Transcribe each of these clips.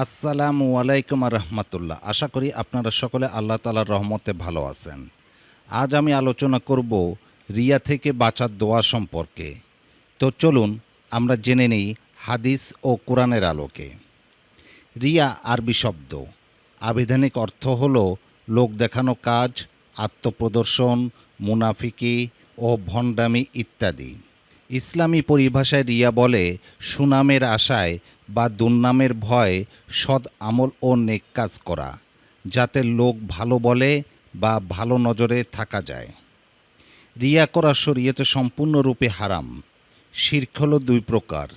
আসসালামু আলাইকুম রহমতুল্লাহ। আশা করি আপনারা সকলে আল্লাহ তালার রহমতে ভালো আছেন। আজ আমি আলোচনা করব রিয়া থেকে বাঁচার দোয়া সম্পর্কে। তো চলুন, আমরা জেনে নিই হাদিস ও কোরআনের আলোকে। রিয়া আরবি শব্দ। আবিধানিক অর্থ হল লোক দেখানো কাজ, আত্মপ্রদর্শন, মুনাফিকি ও ভণ্ডামি ইত্যাদি। ইসলামী পরিভাষায় রিয়া বলে, সুনামের আশায় বা দুর্নামের ভয় সৎ আমল ও নেক কাজ করা, যাতে লোক ভালো বলে বা ভালো নজরে থাকা যায়। রিয়া করা শরীয়তে সম্পূর্ণরূপে হারাম। শির্ক হল দুই প্রকার,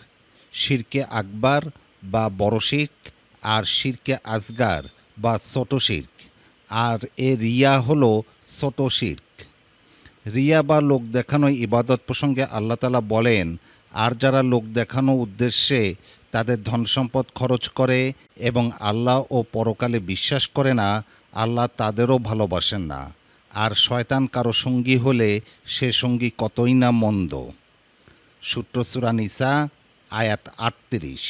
শিরকে আকবার বা বড় শির্ক আর শিরকে আসগার বা ছোট শির্ক। আর এ রিয়া হল ছোট শির্ক। রিয়া বা লোক দেখানো ইবাদত প্রসঙ্গে আল্লাহ তালা বলেন, আর যারা লোক দেখানো উদ্দেশ্যে তাদের ধন সম্পদ খরচ করে এবং আল্লাহ ও পরকালে বিশ্বাস করে না, আল্লাহ তাদেরও ভালোবাসেন না। আর শয়তান কারও সঙ্গী হলে সে সঙ্গী কতই না মন্দ। সূত্র সূরা নিসা, আয়াত আটত্রিশ।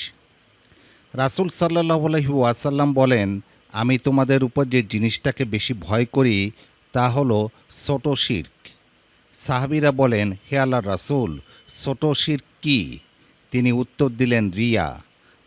রাসুল সাল্লাহ ওয়াসাল্লাম বলেন, আমি তোমাদের উপর যে জিনিসটাকে বেশি ভয় করি তা হলো ছোট শির্ক। সাহাবিরা বলেন, হে আল্লাহ রাসুল, ছোট শির্ক কি? তিনি উত্তর দিলেন, রিয়া।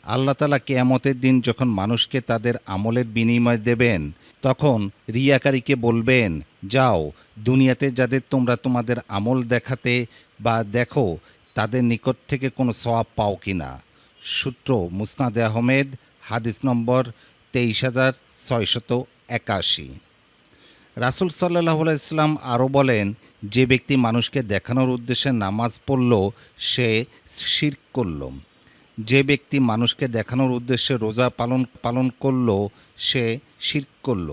আল্লাহ তালা কেয়ামতের দিন যখন মানুষকে তাদের আমলের বিনিময় দেবেন, তখন রিয়াকারীকে বলবেন, যাও, দুনিয়াতে যাদের তোমরা তোমাদের আমল দেখাতে বা দেখো, তাদের নিকট থেকে কোনো সওয়াব পাও কি না? সূত্র মুসনাদে আহমেদ, হাদিস নম্বর তেইশ হাজার ছয়শত একাশি। রাসুল সাল্লাহ ইসলাম আরও বলেন, যে ব্যক্তি মানুষকে দেখানোর উদ্দেশ্যে নামাজ পড়ল, সে শির্ক করল। যে ব্যক্তি মানুষকে দেখানোর উদ্দেশ্যে রোজা পালন পালন করল, সে শির্ক করল।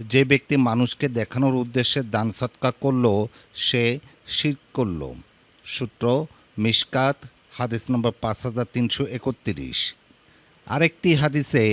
যে ব্যক্তি মানুষকে দেখানোর উদ্দেশ্যে দান সৎকা করল, সে শির্ক করল। সূত্র মিশকাত, হাদিস নম্বর পাঁচ হাজার তিনশো একত্রিশ। আরেকটি হাদিসে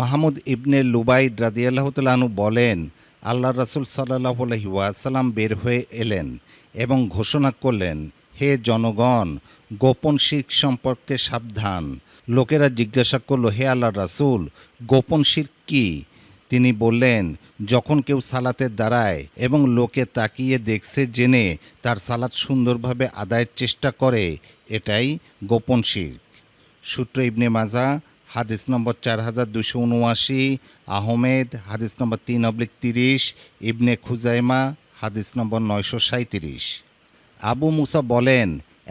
মাহমুদ ইবনে লুবাইদ রাদিয়াল্লাহ তালাহু বলেন আল্লাহ রাসুল সাল্লাহ বের হয়ে এলেন এবং ঘোষণা করলেন, হে জনগণ, গোপন শিখ সম্পর্কে সাবধান। লোকেরা জিজ্ঞাসা করল, হে আল্লাহ রাসুল, গোপন শিখ কি? তিনি বললেন, যখন কেউ সালাতে দাঁড়ায় এবং লোকে তাকিয়ে দেখছে জেনে তার সালাত সুন্দরভাবে আদায়ের চেষ্টা করে, এটাই গোপন শির্ক। সূত্র ইবনে মাজা হাদিস নম্বর চার হাজার দুশো উনআশি, আহমেদ, হাদিস নম্বর তিন অব্লিক তিরিশ, ইবনে খুজাইমা, হাদিস নম্বর নয়শো সাঁত্রিশ আবু মুসা বলেন,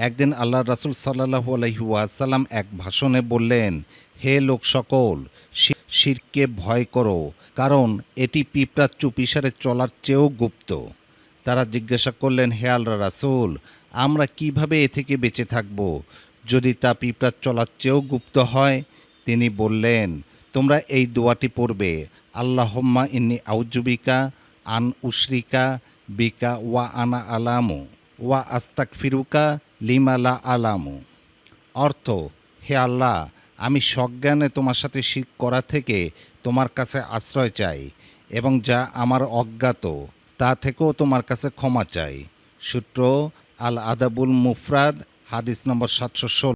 একদিন আল্লাহ রাসুল সাল্লাহু আলহি ওয়াসাল্লাম এক ভাষণে বললেন, হে লোক সকল শিরকে ভয় করো, কারণ এটি পিঁপড়ার চুপিসারে চলার চেয়েও গুপ্ত। তারা জিজ্ঞাসা করলেন, হে আল্লাহ রাসুল, আমরা কীভাবে এ থেকে বেঁচে থাকব? যদি তা পিঁপড়ার চলার চেয়েও গুপ্ত হয় তিনি বললেন, তোমরা এই দোয়াটি পড়বে, আল্লাহম্মা ইন্নি আউজুবিকা আন উশরিকা বিকা ওয়া আনা আলামু ওয়া আস্তাক ফিরুকা লিমালা আলামু। অর্থ, হে আল্লাহ, আমি সজ্ঞানে তোমার সাথে শিখ করা থেকে তোমার কাছে আশ্রয় চাই এবং যা আমার অজ্ঞাত, তা থেকেও তোমার কাছে ক্ষমা চাই। সূত্র আল আদাবুল মুফরাদ, হাদিস নম্বর সাতশো ষোলো।